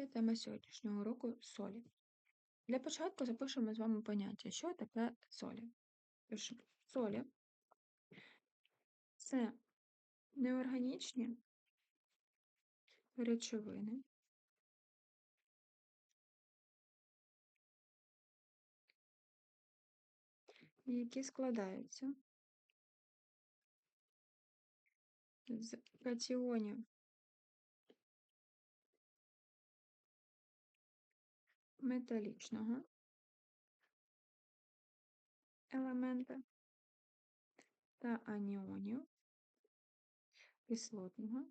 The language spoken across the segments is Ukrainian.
Здравствуйте, тема сьогоднішнього уроку солі. Для початку запишемо з вами поняття, що таке солі. Пишемо солі це неорганічні речовини, які складаються з катіонів металічного елемента та аніонів кислотного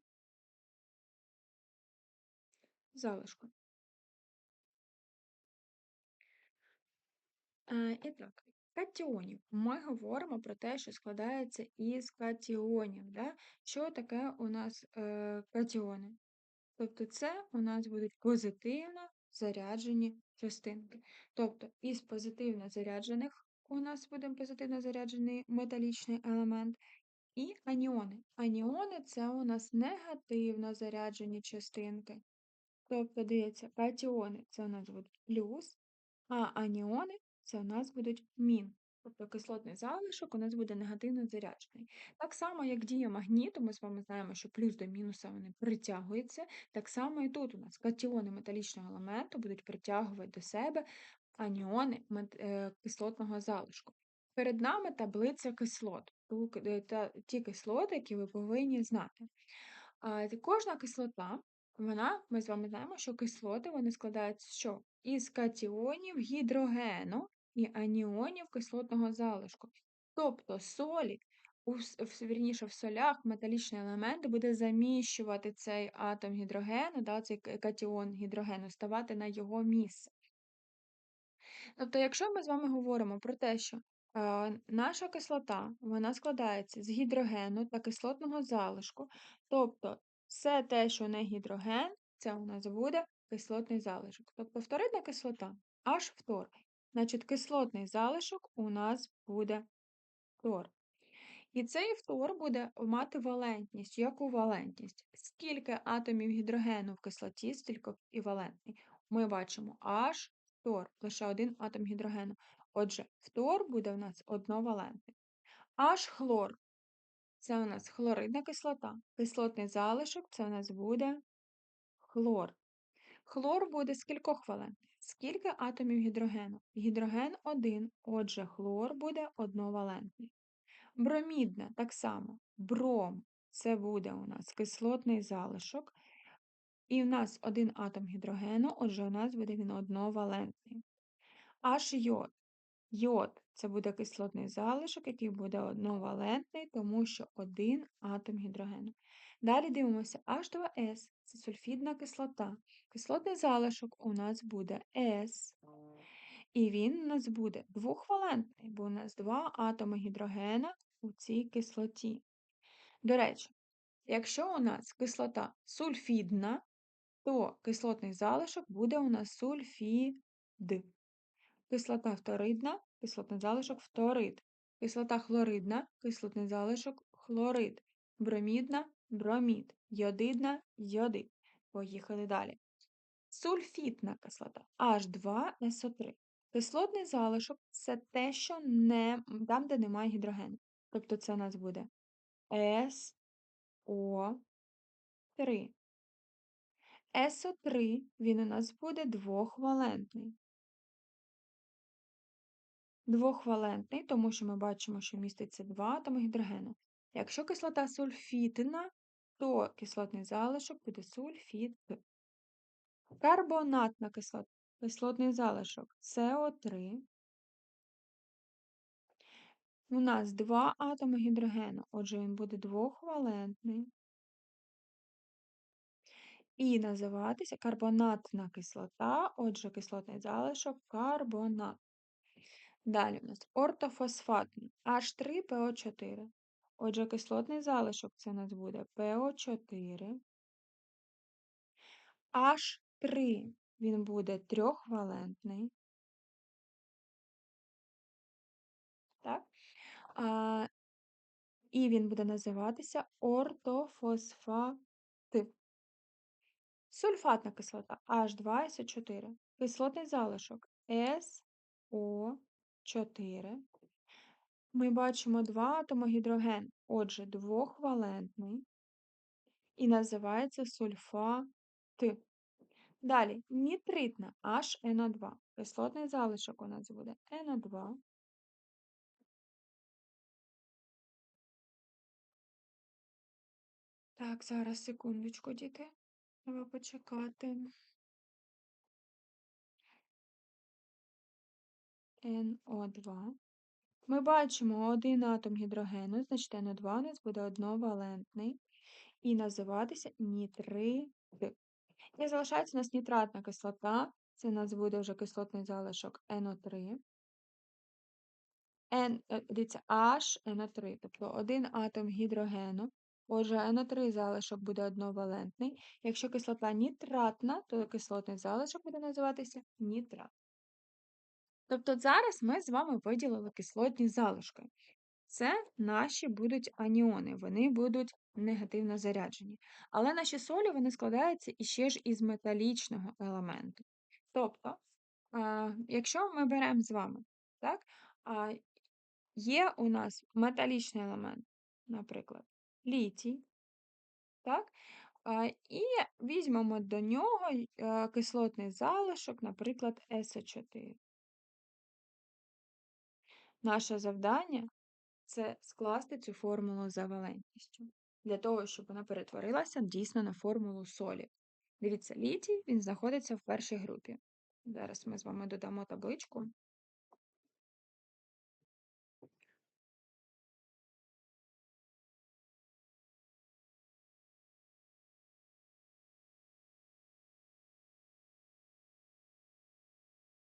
залишку. Е, І так, катіонів. Ми говоримо про те, що складається із катіонів. Да? Що таке у нас е, катіони? Тобто це у нас будуть позитивно заряджені частинки. Тобто із позитивно заряджених у нас буде позитивно заряджений металічний елемент, і аніони. Аніони це у нас негативно заряджені частинки. Тобто, дивіться, катіони це у нас будуть плюс, а аніони це у нас будуть мін. Тобто кислотний залишок у нас буде негативно заряджений. Так само, як дія магніту, ми з вами знаємо, що плюс до мінуса вони притягуються. Так само і тут у нас катіони металічного елементу будуть притягувати до себе аніони е, кислотного залишку. Перед нами таблиця кислот, е, ті кислоти, які ви повинні знати. Кожна кислота, вона, ми з вами знаємо, що кислоти вони складаються що? із катіонів гідрогену і аніонів кислотного залишку. Тобто солі, у, вірніше в солях металічний елемент буде заміщувати цей атом гідрогену, да, цей катіон гідрогену, ставати на його місце. Тобто, якщо ми з вами говоримо про те, що е, наша кислота вона складається з гідрогену та кислотного залишку, тобто все те, що не гідроген, це у нас буде кислотний залишок. Тобто вторинна кислота аж фтор. Значить, кислотний залишок у нас буде фтор. І цей фтор буде мати валентність. Яку валентність? Скільки атомів гідрогену в кислоті, стільки і валентний. Ми бачимо H, фтор, лише один атом гідрогену. Отже, фтор буде у нас одновалентний. H хлор це у нас хлоридна кислота. Кислотний залишок це у нас буде хлор. Хлор буде з кількох валентний? Скільки атомів гідрогену? Гідроген один, отже, хлор буде одновалентний. Бромідна так само. Бром це буде у нас кислотний залишок. І в нас один атом гідрогену, отже, у нас буде він одновалентний. Аж йод. Йод це буде кислотний залишок, який буде одновалентний, тому що один атом гідрогену. Далі дивимося H2S це сульфідна кислота. Кислотний залишок у нас буде С. І він у нас буде двохвалентний, бо у нас два атоми гідрогена у цій кислоті. До речі, якщо у нас кислота сульфідна, то кислотний залишок буде у нас сульфід. Кислота фторидна, кислотний залишок фторид. Кислота хлоридна, кислотний залишок хлорид. Бромідна бромід. Йодидна йодид. Поїхали далі. Сульфітна кислота H2SO3. Кислотний залишок це те, що не там, де немає гідрогену. Тобто це у нас буде SO3. СО3 він у нас буде двохвалентний. Двохвалентний, тому що ми бачимо, що міститься два атоми гідрогену. Якщо кислота сульфітна, то кислотний залишок буде сульфід. Карбонатна кислота, кислотний залишок СО3. У нас два атоми гідрогену, отже, він буде двохвалентний і називатися карбонатна кислота, отже, кислотний залишок карбонат. Далі у нас ортофосфатний H3PO4. Отже, кислотний залишок це у нас буде ПО4. H3 він буде трьохвалентний. Так? А, І він буде називатися ортофосфати. Сульфатна кислота H2SO4. Кислотний залишок SO4. Ми бачимо два атоми гідроген, отже, двохвалентний, і називається сульфат. Далі нітритна HNO2. Кислотний залишок у нас буде NO2. Так, зараз секундочку, діти. Треба почекати. NO2. Ми бачимо один атом гідрогену, значить NO2 у нас буде одновалентний і називатися нітрит. І залишається у нас нітратна кислота, це у нас буде вже кислотний залишок NO3. N, е, дивіться, H NO3, тобто один атом гідрогену. Отже, NO3 залишок буде одновалентний. Якщо кислота нітратна, то кислотний залишок буде називатися нітрат. Тобто зараз ми з вами виділили кислотні залишки. Це наші будуть аніони, вони будуть негативно заряджені. Але наші солі вони складаються іще ж із металічного елементу. Тобто, якщо ми беремо з вами, так, є у нас металічний елемент, наприклад, літій, так, і візьмемо до нього а, кислотний залишок, наприклад, СО4. Наше завдання це скласти цю формулу за валентністю, для того, щоб вона перетворилася дійсно на формулу солі. Дивіться, літій він знаходиться в першій групі. Зараз ми з вами додамо табличку.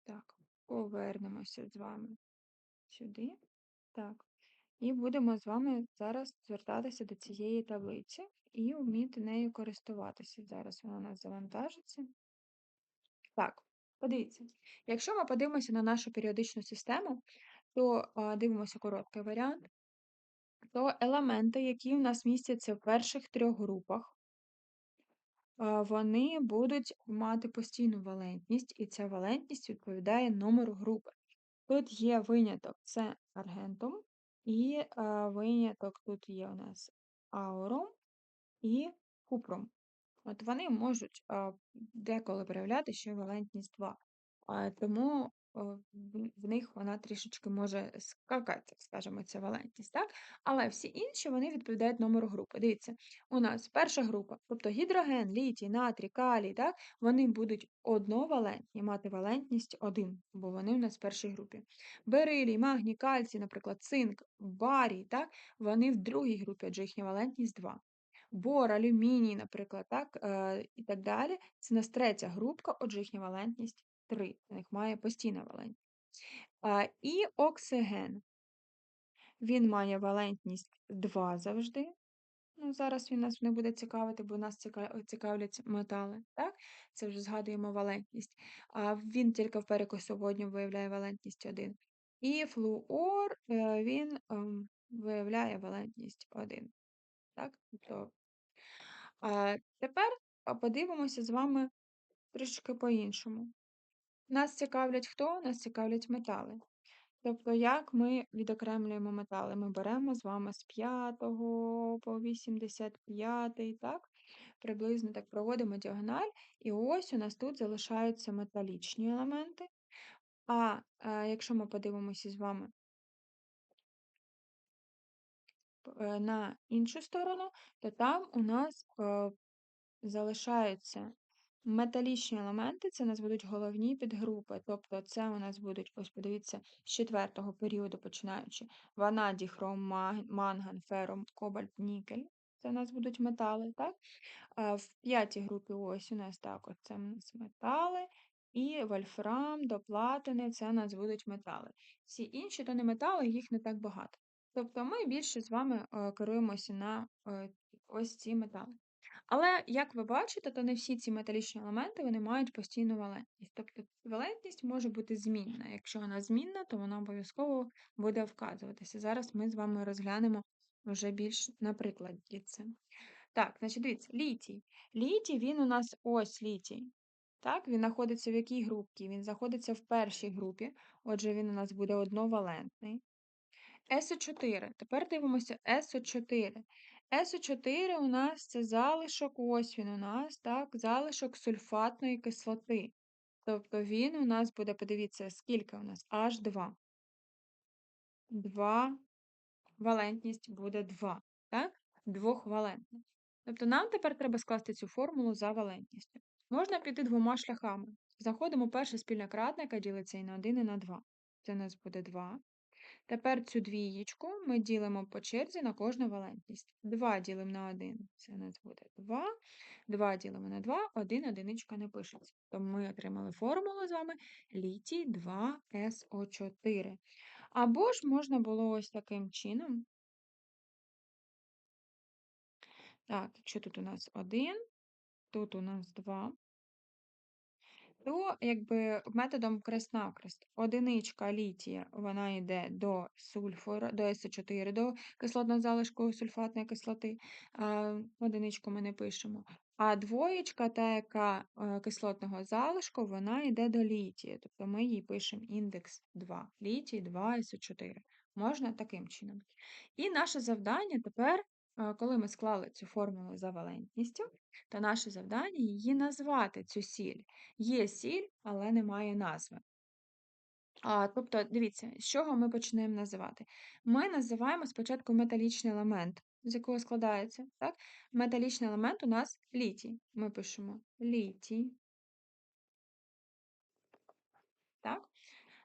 Так, повернемося з вами сюди. Так. І будемо з вами зараз звертатися до цієї таблиці і вміти нею користуватися. Зараз вона у нас завантажиться. Так, подивіться. Якщо ми подивимося на нашу періодичну систему, то дивимося короткий варіант, то елементи, які в нас містяться в перших трьох групах, вони будуть мати постійну валентність, і ця валентність відповідає номеру групи. Тут є виняток це аргентум, і е, виняток тут є у нас аурум і купром. От вони можуть е, деколи проявляти ще валентність 2. Е, тому в них вона трішечки може скакати, скажімо, ця валентність, так? Але всі інші вони відповідають номеру групи. Дивіться, у нас перша група, тобто гідроген, літій, натрій, калій, так? вони будуть одновалентні, мати валентність 1, бо вони у нас в першій групі. Берилій, магній, кальцій, наприклад, цинк, барій, так? вони в другій групі, адже їхня валентність 2 бор, алюміній, наприклад, так, е, і так далі. Це у нас третя групка, отже, їхня валентність 3. У них має постійна валентність. А, І оксиген. Він має валентність 2 завжди. Ну, Зараз він нас не буде цікавити, бо нас цікавлять метали. Так? Це вже згадуємо валентність. А він тільки в перекосу водню виявляє валентність 1. І флуор е, він ем, виявляє валентність 1. Так? Тобто а Тепер подивимося з вами трішки по-іншому. Нас цікавлять хто? Нас цікавлять метали. Тобто, як ми відокремлюємо метали? Ми беремо з вами з 5 по 85, так? Приблизно так проводимо діагональ, і ось у нас тут залишаються металічні елементи. А, а якщо ми подивимося з вами е, на іншу сторону, то там у нас е, залишаються металічні елементи, це у нас будуть головні підгрупи. Тобто це у нас будуть, ось подивіться, з четвертого періоду починаючи ванадій, хром, манган, ферум, кобальт, нікель. Це у нас будуть метали. так? В п'ятій групі ось у нас так, от це у нас метали. І вольфрам до платини це у нас будуть метали. Всі інші то не метали, їх не так багато. Тобто ми більше з вами е, керуємося на е, ось ці метали. Але, як ви бачите, то не всі ці металічні елементи вони мають постійну валентність. Тобто валентність може бути змінна. Якщо вона змінна, то вона обов'язково буде вказуватися. Зараз ми з вами розглянемо вже більш на прикладі це. Так, значить, дивіться, літій. Літій, він у нас ось літій. Так, він знаходиться в якій групі? Він знаходиться в першій групі, отже, він у нас буде одновалентний. СО4. Тепер дивимося СО4. СО4 у нас це залишок, ось він у нас, так, залишок сульфатної кислоти. Тобто він у нас буде, подивіться, скільки у нас? H2. 2, валентність буде 2. Так? Двохвалентна. Тобто нам тепер треба скласти цю формулу за валентністю. Можна піти двома шляхами. Знаходимо перший спільник кратника, ділиться і на 1, і на 2. Це у нас буде 2. Тепер цю двієчку ми ділимо по черзі на кожну валентність. 2 ділимо на 1, це у нас буде 2. 2 ділимо на 2, 1 одиничка не пишеться. Тому ми отримали формулу з вами літій 2СО4. Або ж можна було ось таким чином. Так, якщо тут у нас 1, тут у нас 2, то якби методом крест-накрест. Одиничка літія, вона йде до сульфора, до СО4, до кислотного залишку сульфатної кислоти. Одиничку ми не пишемо. А двоєчка, та яка е, кислотного залишку, вона йде до літія. Тобто ми їй пишемо індекс 2. Літій 2 СО4. Можна таким чином. І наше завдання тепер, коли ми склали цю формулу за валентністю, то наше завдання її назвати цю сіль. Є сіль, але немає назви. А, Тобто, дивіться, з чого ми почнемо називати? Ми називаємо спочатку металічний елемент, з якого складається. Так? Металічний елемент у нас літій. Ми пишемо літій. Так?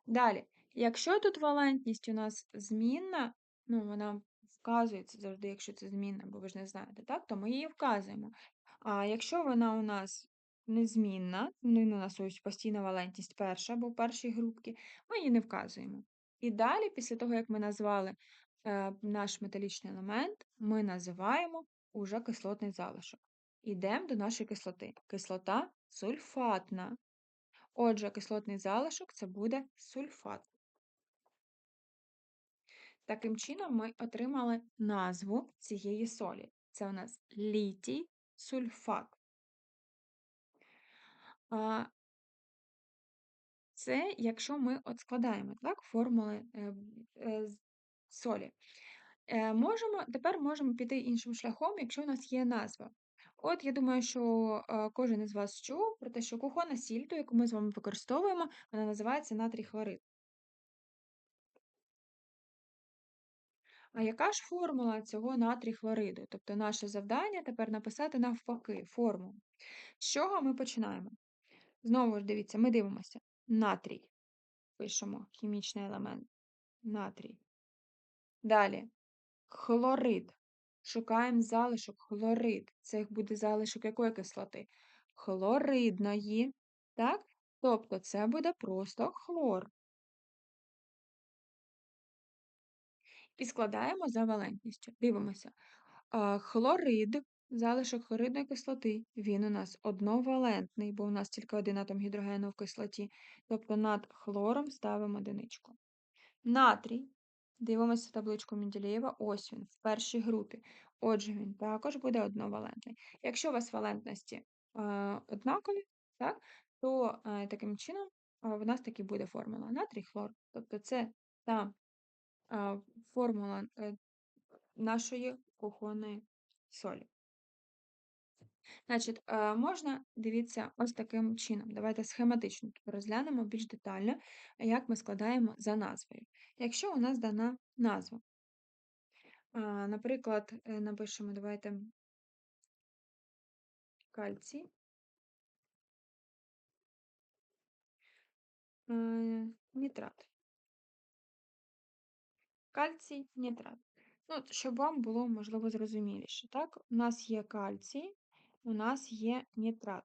Далі, якщо тут валентність у нас змінна, ну, вона вказується завжди, якщо це змінна, бо ви ж не знаєте, так, то ми її вказуємо. А якщо вона у нас незмінна, ну, у нас ось постійна валентність перша, бо в першій групці, ми її не вказуємо. І далі, після того, як ми назвали е, наш металічний елемент, ми називаємо уже кислотний залишок. Ідемо до нашої кислоти. Кислота сульфатна. Отже, кислотний залишок це буде сульфат. Таким чином, ми отримали назву цієї солі. Це у нас літій сульфат. Це якщо ми от складаємо так, формули е, е, солі. Е, можемо, Тепер можемо піти іншим шляхом, якщо у нас є назва. От я думаю, що кожен із вас чув про те, що кухонна сіль, ту, яку ми з вами використовуємо, вона називається натрій хлорид. А яка ж формула цього натрій хлориду? Тобто наше завдання тепер написати навпаки формулу. З чого ми починаємо? Знову ж дивіться, ми дивимося. Натрій. Пишемо хімічний елемент. Натрій. Далі хлорид. Шукаємо залишок хлорид. Це буде залишок якої кислоти? Хлоридної. Так? Тобто це буде просто хлор. І складаємо за валентністю. Дивимося. Хлорид, залишок хлоридної кислоти, він у нас одновалентний, бо у нас тільки один атом гідрогену в кислоті. Тобто над хлором ставимо одиничку. Натрій. Дивимося табличку Менділєєва, ось він, в першій групі. Отже, він також буде одновалентний. Якщо у вас валентності однакові, так, то е, таким чином в нас таки буде формула натрій хлор. Тобто це та формула е, нашої кухонної солі. Значить, е, можна, дивіться, ось таким чином. Давайте схематично розглянемо більш детально, як ми складаємо за назвою. Якщо у нас дана назва, наприклад, е, напишемо, давайте кальцій, нітрат кальцій, нітрат. Ну, Щоб вам було, можливо, зрозуміліше. Так? У нас є кальцій, у нас є нітрат.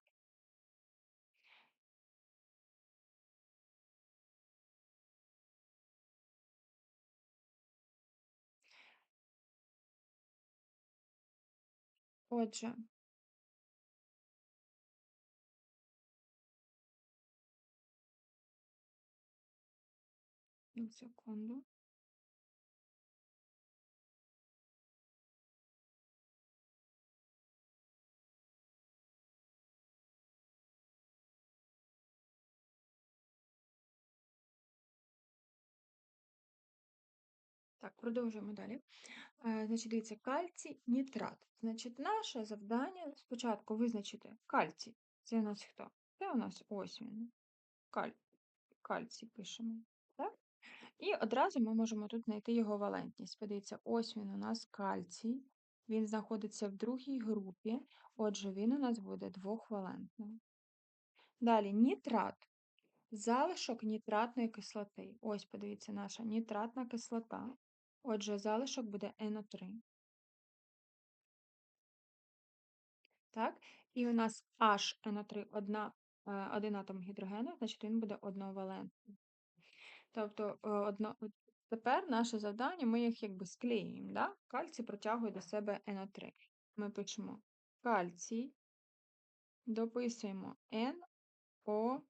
Отже, секунду. Продовжуємо далі. Е, Значить, дивіться, кальцій, нітрат. Значить, наше завдання спочатку визначити кальцій. Це у нас хто? Це у нас ось він. Каль... Кальцій пишемо. Так? І одразу ми можемо тут знайти його валентність. Подивіться, ось він у нас кальцій. Він знаходиться в другій групі, отже, він у нас буде двохвалентним. Далі нітрат. Залишок нітратної кислоти. Ось, подивіться, наша нітратна кислота. Отже, залишок буде НО3. Так? І у нас HNO3 одна, е, один атом гідрогену, значить він буде одновалентний. Тобто, е, одно, тепер наше завдання, ми їх якби склеюємо. Да? Кальцій протягує до себе НО3. Ми пишемо кальцій, дописуємо NO3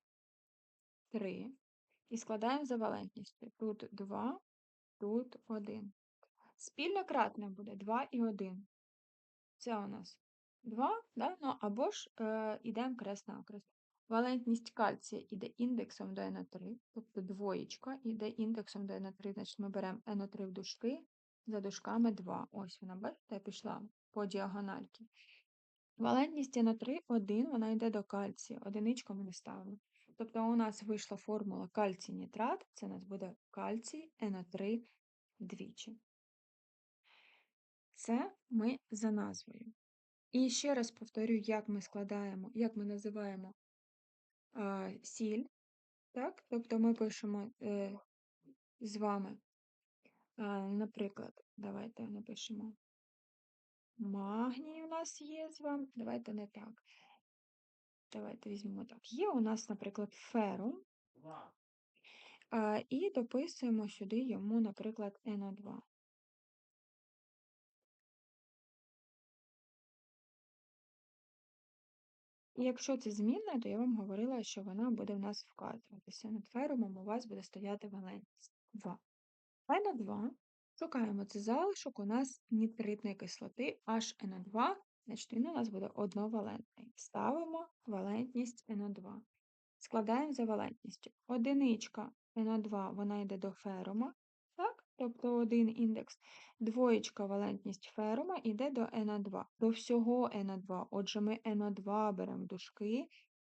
і складаємо за валентністю. Тут 2, тут 1. Спільне кратне буде 2 і 1. Це у нас 2, да? ну, або ж е, ідемо крест-накрест. Валентність кальція іде індексом до НО3, тобто двоєчка іде індексом до НО3, значить ми беремо НО3 в дужки, за дужками 2. Ось вона, бачите, пішла по діагональки. Валентність НО3 1, вона йде до кальцію, одиничку ми не ставимо. Тобто у нас вийшла формула кальцій нітрат, це у нас буде кальцій НО3 двічі. Це ми за назвою. І ще раз повторю, як ми складаємо, як ми називаємо а, сіль. Так? Тобто ми пишемо е, з вами, а, наприклад, давайте напишемо. Магній у нас є з вами. Давайте не так. Давайте візьмемо так. Є у нас, наприклад, ферум. І дописуємо сюди йому, наприклад, НО2. І якщо це змінна, то я вам говорила, що вона буде в нас вказуватися. Над ферумом у вас буде стояти валентність 2. НО2 шукаємо це залишок у нас нітритної кислоти HNO2, значить він у нас буде одновалентний. Ставимо валентність НО2. Складаємо за валентністю. Одиничка НО2 вона йде до ферума, так? тобто один індекс. Двоєчка валентність ферума йде до НО2, до всього НО2. Отже, ми НО2 беремо дужки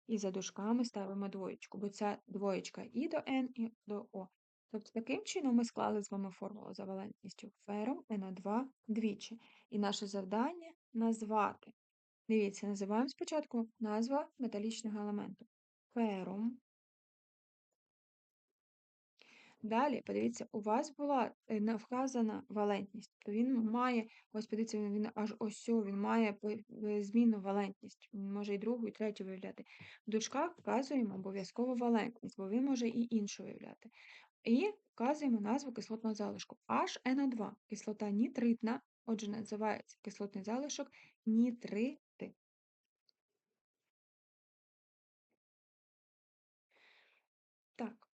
і за дужками ставимо двоєчку, бо ця двоєчка і до N, і до О. Тобто, таким чином ми склали з вами формулу за валентністю ферум НО2 двічі. І наше завдання назвати. Дивіться, називаємо спочатку назва металічного елементу. Ферум. Далі, подивіться, у вас була е, вказана валентність, то він має, ось подивіться, він, він аж ось він має е, змінну валентність. Він може і другу, і третю виявляти. В дужках вказуємо обов'язково валентність, бо він може і іншу виявляти. І вказуємо назву кислотного залишку HNO2. Кислота нітритна, отже, називається кислотний залишок нітрити. Так,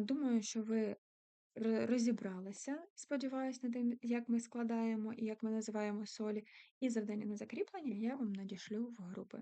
думаю, що ви розібралися, сподіваюся, на тим, як ми складаємо і як ми називаємо солі. І завдання на закріплення я вам надішлю в групи.